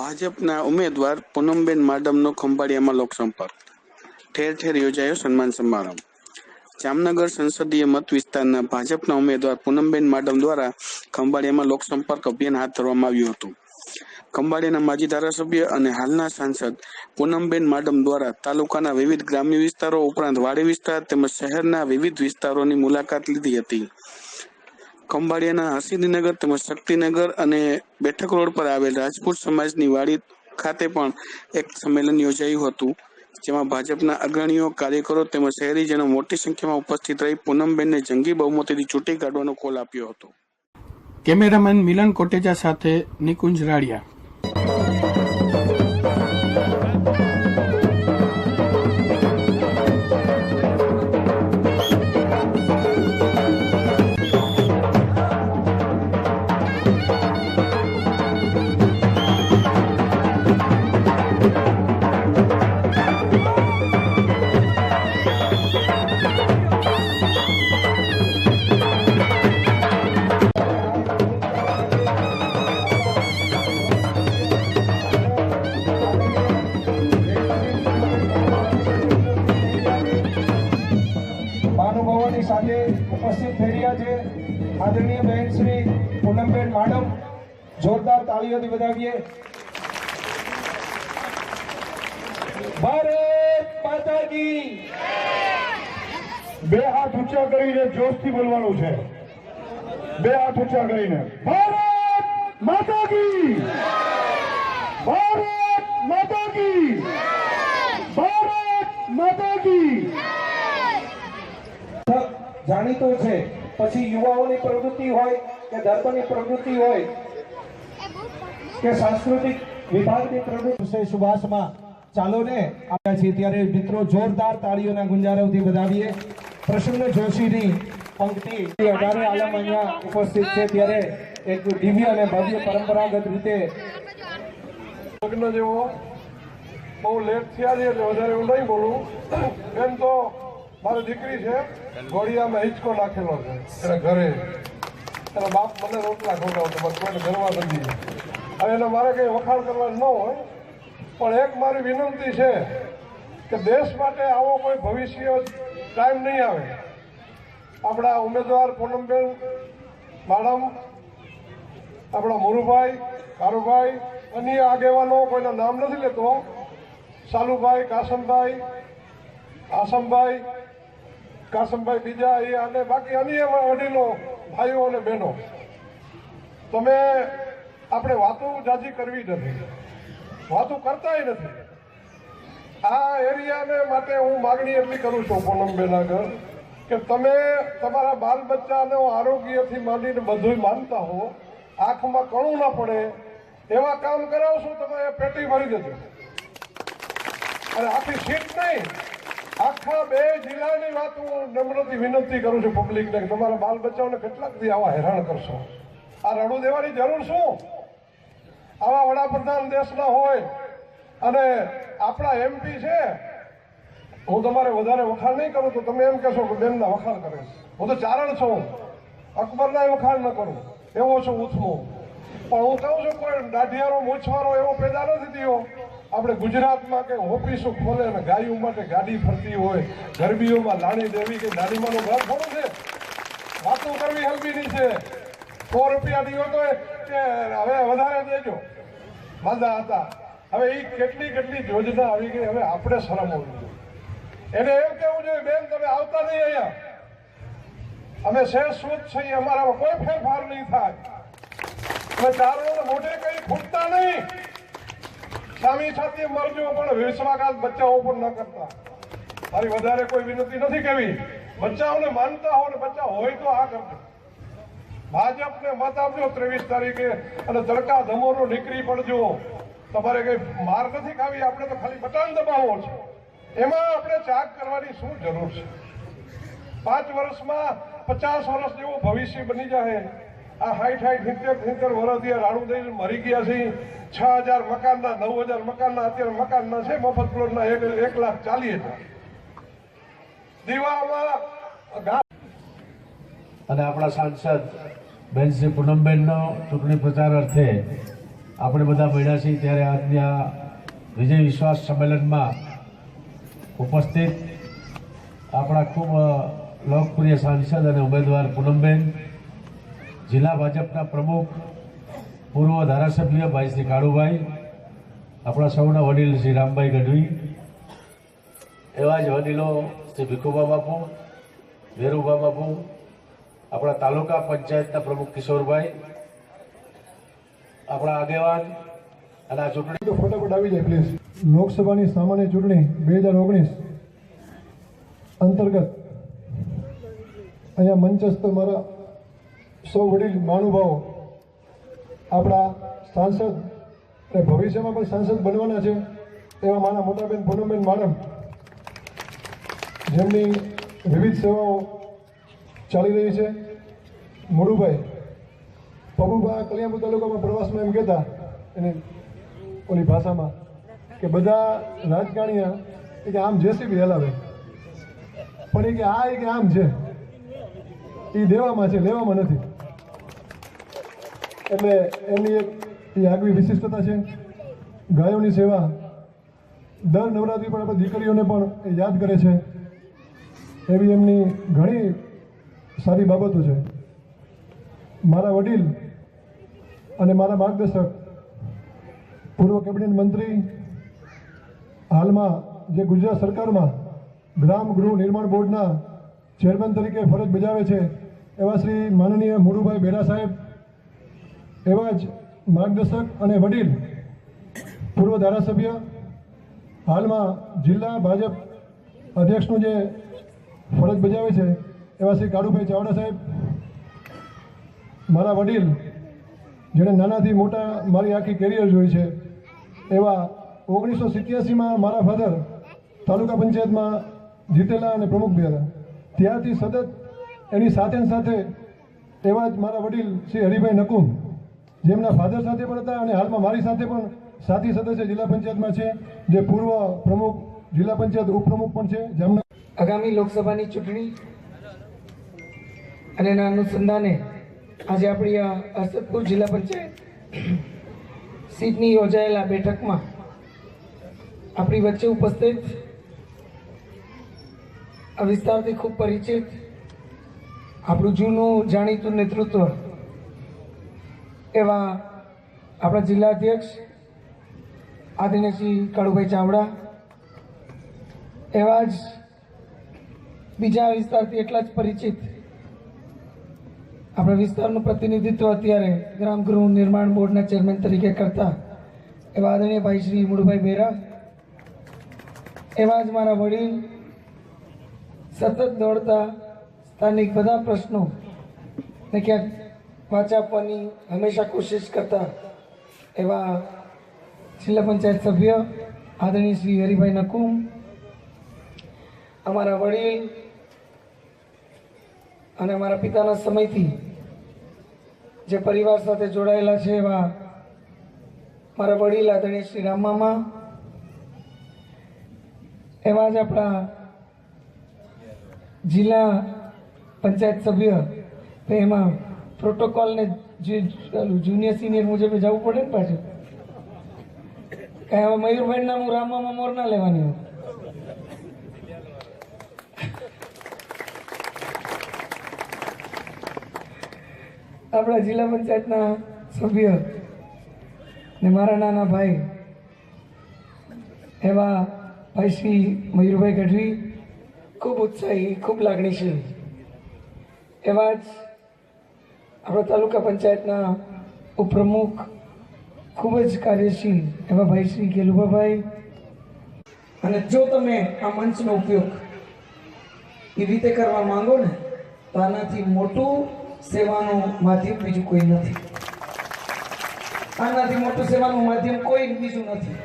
ભાજપના ઉમેદવાર પૂનમબેન માડમનો ખંભાળિયામાં લોકસંપર્ક ઠેર ઠેર યોજાયો સન્માન સમારંભ. જામનગર સંસદીય મત વિસ્તારના ભાજપના ઉમેદવાર પૂનમબેન માડમ દ્વારા ખંભાળિયામાં લોકસંપર્ક અભિયાન હાથ ધરવામાં આવ્યું હતું. ખંભાળિયાના માજી ધારાસભ્ય અને હાલના સાંસદ પૂનમબેન માડમ દ્વારા તાલુકાના વિવિધ ગ્રામ્ય વિસ્તારો ઉપરાંત વાડી વિસ્તાર તેમજ શહેરના વિવિધ વિસ્તારોની મુલાકાત લીધી હતી. ખંભાળિયાના હસીદનગર તેમજ શક્તિનગર અને બેઠક રોડ પર આવેલ રાજપૂત સમાજની વાડી ખાતે પણ એક સંમેલન યોજાયું હતું, જેમાં ભાજપના અગ્રણીઓ, કાર્યકરો તેમજ શહેરીજનો મોટી સંખ્યામાં ઉપસ્થિત રહી પૂનમબેનને જંગી બહુમતીથી ચૂંટી કાઢવાનો કોલ આપ્યો હતો. કેમેરામેન મિલન કોટેજા સાથે નિકુંજ રાડિયા મહાનુભાવોની સાથે ઉપસ્થિત થઈ રહ્યા છે. આદરણીય બહેન શ્રી પૂનમબેન માડમ, જોરદાર તાળીઓથી વધાવીએ બે હાથ ઊંચા કરીને જોશથી બોલવાનું છે. બે હાથ ઊંચા કરીને ભારત માતા કી ભારત માતા કી જાણીતો છે. પછી યુવાઓની પ્રવૃત્તિ હોય કે ધર્મની પ્રવૃત્તિ હોય કે સાંસ્કૃતિક વિભાગની પ્રવૃત્તિ સુભાષમાં ચાલો ને આવ્યા છીએ. ત્યારે મિત્રો જોરદાર તાળીઓના ગુંજારવથી વધાવીએ. પ્રસન્ન જોશીની પંક્તિ. અઢારે આલમ અહીંયા ઉપસ્થિત છે. ત્યારે એક દિવ્ય અને ભવ્ય પરંપરાગત રીતે લગ્ન જેવો. બહુ લેટ થયા છે વધારે હું નહીં બોલું. એમ તો મારી દીકરી છે, ઘોડિયામાં હિંચકો નાખેલો છે, એના ઘરે. એના બાપ મને રોટલા ખવડાવતો બસ મને ઘરમાં નથી હવે એને મારે કંઈ વખાણ કરવા ન હોય, પણ એક મારી વિનંતી છે કે દેશ માટે આવો કોઈ ભવિષ્ય ટાઈમ નહીં આવે. આપણા ઉમેદવાર પૂનમબેન માડમ, આપણા મુરુભાઈ, કારુભાઈ, અન્ય આગેવાનો કોઈના નામ નથી લેતો. સાલુભાઈ, કાસમભાઈ, આસમભાઈ કાસમભાઈ બીજા એ અને બાકી અન્ય વડીલો, ભાઈઓ અને બહેનો. તમે આપણે વાતો જાજી કરવી નથી. વાતો કરતાય નથી. આ એરિયાને માટે હું માગણી એટલી કરું છું પૂનમબેન આગળ કે તમે તમારા બાલ બચ્ચાનો આરોગ્યથી માંડીને બધું માનતા હો. આંખમાં કણું ના પડે. એવા કામ કરાવશો તમે પેટી ભરી દેજો. અને આખી સીટ નહીં. બે જિલ્લાની વાત હું નમ્રથી વિનંતી કરું છું પબ્લિકને તમારા બાલ બચ્ચાઓને કેટલાક દી આવા હેરાન કરશો. આ રડું દેવાની જરૂર શું? આવા વડાપ્રધાન દેશના હોય અને આપણા એમપી છે, હું તમારે વધારે વખાણ નહીં કરું તો તમે એમ કહેશો કે બેનના વખાણ કરે હું તો ચારણ છું. અકબરના વખાણ ન કરું. એવો છું ઉથમો. પણ હું કહું છું કોઈ દાઢિયારો મૂછવારો એવો પેદા નથી થયો. આપણે ગુજરાતમાં કે ઓફિસો ખોલે અને ગાયો માટે ગાડી ફરતી હોય, ગરબીઓમાં લાણી દેવી કે નાનીમાનું ઘર થોડું છે? વાતો કરવી હલબીની છે. સો રૂપિયા દીવો તો કે હવે વધારે દેજો. માંદા હતા. હવે એ કેટલી કેટલી યોજના આવી ગઈ, હવે આપણે શરમ હોવી જોઈએ. એને એમ કેવું જોઈએ, બેન, તમે આવતા નહીં અહીંયા. અમે શેષ સુદ છીએ અમારામાં કોઈ ફેરફાર નહીં થાય. અમે ચારોને મોઢે કઈ ફૂટતા નહીં. સ્વામી સાથે મરજો પણ વિશ્વાઘાત બચ્ચાઓ ઉપર ન કરતા. મારી વધારે કોઈ વિનંતી નથી કેવી બચ્ચાઓને માનતા હો ને બચ્ચા હોય તો આ કરજો. ભાજપને મત આપજો ત્રેવીસ તારીખે અને તડકા ધમોરો નીકળી પડજો. તમારે કઈ માર નથી ખાવી, આપણે તો ખાલી બટન દબાવવો છે. એમાં આપણે ચાક કરવાની શું જરૂર છે? પાંચ વર્ષમાં પચાસ વર્ષ જેવું ભવિષ્ય બની જાય આ હાઈટ હાઈટ સિત્તેર સિત્તેર વર્ષથી રાણું દઈ મરી ગયા છે. છ હજાર મકાનના, નવ હજાર મકાનના, અત્યારે મકાનના છે, મફત પ્લોટના એક એક લાખ ચાલીસ હજાર. દીવામાં અને આપણા સાંસદ બેનશ્રી પૂનમબેનનો ચૂંટણી પ્રચાર અર્થે આપણે બધા મળ્યા છીએ ત્યારે આજની આ વિજય વિશ્વાસ સંમેલનમાં ઉપસ્થિત આપણા ખૂબ લોકપ્રિય સાંસદ અને ઉમેદવાર પૂનમબેન જિલ્લા ભાજપના પ્રમુખ, પૂર્વ ધારાસભ્ય ભાઈ શ્રી કાળુભાઈ, આપણા સૌના વડીલ શ્રી રામભાઈ ગઢવી, એવા જ વડીલો શ્રી ભીખુભા બાપુ વેરુબા બાપુ, આપણા તાલુકા પંચાયતના પ્રમુખ કિશોરભાઈ, આપણા આગેવાન અને આ ચૂંટણી તો ફટાફટ આવી જાય પ્લીઝ લોકસભાની સામાન્ય ચૂંટણી બે હજાર ઓગણીસ અંતર્ગત. અહીંયા મંચસ્થ મારા સૌ વડીલ મહાનુભાવો આપણા સાંસદ અને ભવિષ્યમાં પણ સાંસદ બનવાના છે એવા મારા મોટાબેન પૂનમબેન માડમ, જેમની વિવિધ સેવાઓ ચાલી રહી છે. મોડુભાઈ, પબુભા કલ્યાણપુર તાલુકામાં પ્રવાસમાં એમ કહેતા, એને ઓલી ભાષામાં, કે બધા રાજકારણીયા કે આમ જેસીબી હલાવે. પણ એ કે આ એ કે આમ છે. એ દેવામાં છે, લેવામાં નથી. એટલે એમની એક એ આગવી વિશિષ્ટતા છે. ગાયોની સેવા. દર નવરાત્રી પણ આપણે દીકરીઓને પણ એ યાદ કરે છે. એવી એમની ઘણી સારી બાબતો છે. મારા વડીલ અને મારા માર્ગદર્શક, પૂર્વ કેબિનેટ મંત્રી, હાલમાં જે ગુજરાત સરકારમાં ગ્રામ ગૃહ નિર્માણ બોર્ડના ચેરમેન તરીકે ફરજ બજાવે છે, એવા શ્રી માનનીય મુરુભાઈ બેરા સાહેબ એવા જ માર્ગદર્શક અને વડીલ પૂર્વ ધારાસભ્ય, હાલમાં જિલ્લા ભાજપ અધ્યક્ષનું જે ફરજ બજાવે છે, એવા શ્રી કાળુભાઈ ચાવડા સાહેબ, મારા વડીલ, જેણે નાનાથી મોટા મારી આખી કેરિયર જોઈ છે, એવા ઓગણીસો સિત્યાસીમાં મારા ફાધર તાલુકા પંચાયતમાં જીતેલા અને પ્રમુખ બી હતા. ત્યારથી સતત એની સાથે સાથે એવા જ મારા વડીલ શ્રી હરિભાઈ નકુમ જેમના ફાધર સાથે પણ હતા અને હાલમાં મારી સાથે પણ સાથી સદસ્ય જિલ્લા પંચાયતમાં છે, જે પૂર્વ પ્રમુખ, જિલ્લા પંચાયત ઉપપ્રમુખ પણ છે. જેમના આગામી લોકસભાની ચૂંટણી અને એના અનુસંધાને આજે આપણી આ હરસદપુર જિલ્લા પંચાયત સીટની યોજાયેલા બેઠકમાં આપણી વચ્ચે ઉપસ્થિત આ વિસ્તારથી ખૂબ પરિચિત આપણું જૂનું જાણીતું નેતૃત્વ એવા આપણા જિલ્લા અધ્યક્ષ આદરણીય શ્રી કાળુભાઈ ચાવડા એવા જ બીજા વિસ્તારથી એટલા જ પરિચિત આપણા વિસ્તારનું પ્રતિનિધિત્વ અત્યારે ગ્રામ ગૃહ નિર્માણ બોર્ડના ચેરમેન તરીકે કરતા એવા આદરણીય ભાઈ શ્રી મુળુભાઈ બેરા, એવા જ મારા વડીલ, સતત દોડતા સ્થાનિક બધા પ્રશ્નો ને ક્યાંક વાચા આપવાની હંમેશા કોશિશ કરતા એવા જિલ્લા પંચાયત સભ્ય આદરણીય શ્રી હરિભાઈ નકુમ, અમારા વડીલ અને અમારા પિતાના સમયથી જે પરિવાર સાથે જોડાયેલા છે એવા મારા વડીલ આદરણીય શ્રી રામમામા એવા જ આપણા જિલ્લા પંચાયત સભ્ય એમાં પ્રોટોકોલને જે જુનિયર સિનિયર મુજબ જવું પડે ને પાછું? કાંઈ હવે મયુરભાઈ નામ હું રામમાં મોર ના લેવાની હોય. આપણા જિલ્લા પંચાયતના સભ્ય ને મારા નાના ભાઈ, એવા ભાઈ શ્રી મયુરભાઈ ગઢવી ખૂબ ઉત્સાહી, ખૂબ લાગણીશીલ. એવા જ આપણા તાલુકા પંચાયતના ઉપપ્રમુખ ખૂબ જ કાર્યશીલ એવા ભાઈ શ્રી ગેલુભાભાઈ. અને જો તમે આ મંચનો ઉપયોગ એ રીતે કરવા માંગો ને, તો આનાથી મોટું સેવાનું માધ્યમ બીજું કોઈ નથી. આનાથી મોટું સેવાનું માધ્યમ કોઈ બીજું નથી.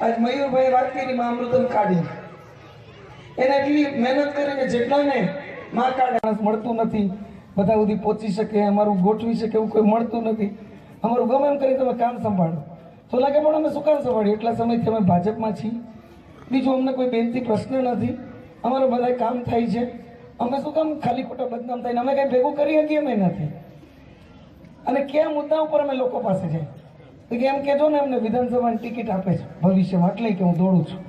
આજ મયુરભાઈ વાત કરી માં અમૃતમ કાઢી. એને એટલી મહેનત કરીને જેટલાને માં કાઢે મળતું નથી. બધા સુધી પહોંચી શકે, અમારું ગોઠવી શકે એવું કોઈ મળતું નથી. અમારું ગમે એમ કરી તમે કામ સંભાળો. તો લાગે પણ અમે શું કામ સંભાળીએ? એટલા સમયથી અમે ભાજપમાં છીએ. બીજું અમને કોઈ બેનથી પ્રશ્ન નથી. અમારું બધા કામ થાય છે. અમે શું કામ ખાલી ખોટા બદનામ થઈને અમે કાંઈ ભેગું કરી શકીએ અમે નથી. અને કયા મુદ્દા ઉપર અમે લોકો પાસે જાય? તો કે એમ કહેજો ને એમને વિધાનસભાની ટિકિટ આપે છે. ભવિષ્યમાં એટલે કે હું દોડું છું.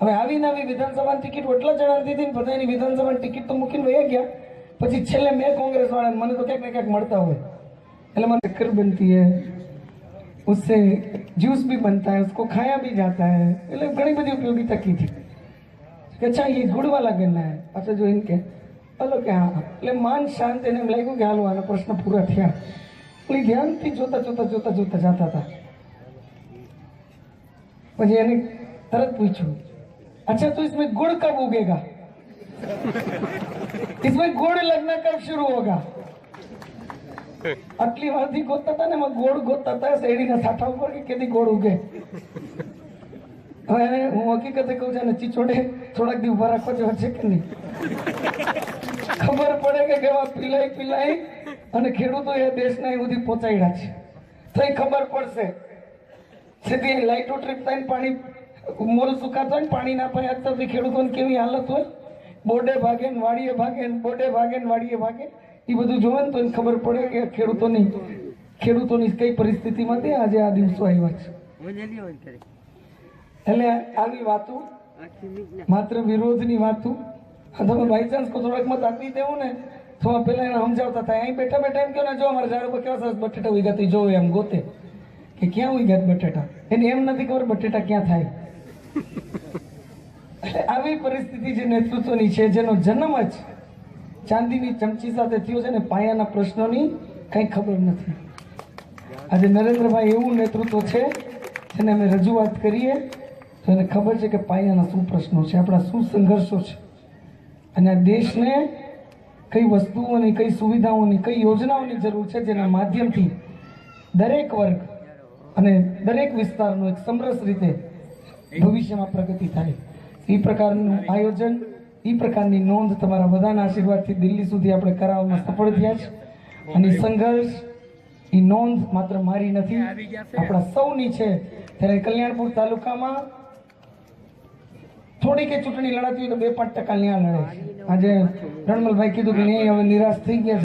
હવે આવી ને આવી વિધાનસભાની ટિકિટ એટલા જણા દીધી ને બધાની વિધાનસભાની ટિકિટ તો મૂકીને વહી ગયા. પછી છેલ્લે મેં કોંગ્રેસ વાળાને મને તો ક્યાંક ને ક્યાંક મળતા હોય એટલે મને ચક્કર બનતી है उससे जूस भी बनता है उसको खाया भी जाता है એટલે ઘણી બધી ઉપયોગિતા કીધી કે અચ્છા ये गुड़ वाला गन्ना है अच्छा जो इनके બોલો કે હા એટલે માન શાંત એને એમ લાગ્યું કે હાલો આના પ્રશ્ન પૂરા થયા એટલે ઈ ધ્યાનથી જોતા જોતા જોતા જોતા જતા હતા પછી એને તરત પૂછ્યું अच्छा तो इसमें गुड़ कब उगेगा इसमें गुड़ लगना कब शुरू होगा આટલી વારથી ગોતતા હતા ને એમાં ગોળ ગોતતા હતા શેરડીના સાઠા ઉપર કે કેદી ગોળ ઉગે હવે એને હું હકીકતે કહું છું ને ચીચોડે થોડાક દી ઉભા રાખવા જેવા છે કે નહીં ખબર પડે કે કેવા પીલાઈ પીલાઈ અને ખેડૂતો એ દેશના એ સુધી પહોંચાડ્યા છે તો એ ખબર પડશે સીધી લાઈટો ટ્રીપ થઈને પાણી મોલ સુકાતો હોય ને પાણી ના પાય અત્યારથી ખેડૂતોની કેવી હાલત હોય બોર્ડે ભાગે ને વાડીએ ભાગે ને બોર્ડે ભાગે ને વાડીએ ભાગે. એ બધું જોવે ને તો એને ખબર પડે કે ખેડૂતોની ખેડૂતોની કઈ પરિસ્થિતિમાંથી આજે આ દિવસો આવ્યા છે. એટલે આવી વાતો માત્ર વિરોધની વાતો. આ તમે બાય ચાન્સ કો થોડાક મત આપી દેવું ને તો પેલા એને સમજાવતા હતા અહીં બેઠા બેઠા એમ કહો ને જો અમારા ઝાડ ઉપર કેવા સરસ બટેટા ઉગ્યા તો જોવે એમ ગોતે. કે ક્યાં ઉગ્યા બટેટા? એને એમ નથી ખબર બટેટા ક્યાં થાય. એટલે આવી પરિસ્થિતિ જે નેતૃત્વની છે, જેનો જન્મ જ ચાંદીની ચમચી સાથે થયો છે ને પાયાના પ્રશ્નોની કંઈ ખબર નથી. આજે નરેન્દ્રભાઈ એવું નેતૃત્વ છે, જેને અમે રજૂઆત કરીએ, તો એને ખબર છે કે પાયાના શું પ્રશ્નો છે, આપણા શું સંઘર્ષો છે. અને આ દેશને કઈ વસ્તુઓની, કઈ સુવિધાઓની, કઈ યોજનાઓની જરૂર છે, જેના માધ્યમથી દરેક વર્ગ અને દરેક વિસ્તારનો એક સમરસ રીતે ભવિષ્યમાં પ્રગતિ થાય. એ પ્રકારનું આયોજન એ પ્રકારની નોંધ તમારા બધાના આશીર્વાદથી દિલ્હી સુધી આપણે કરાવવામાં સફળ થયા છે. અને સંઘર્ષ એ નોંધ માત્ર મારી નથી, આપણા સૌની છે. ત્યારે કલ્યાણપુર તાલુકામાં થોડીક એ ચૂંટણી લડાતી હોય તો બે પાંચ ટકા ન્યા લડે છે. આજે રણમલભાઈ કીધું કે નહીં હવે નિરાશ થઈ ગયા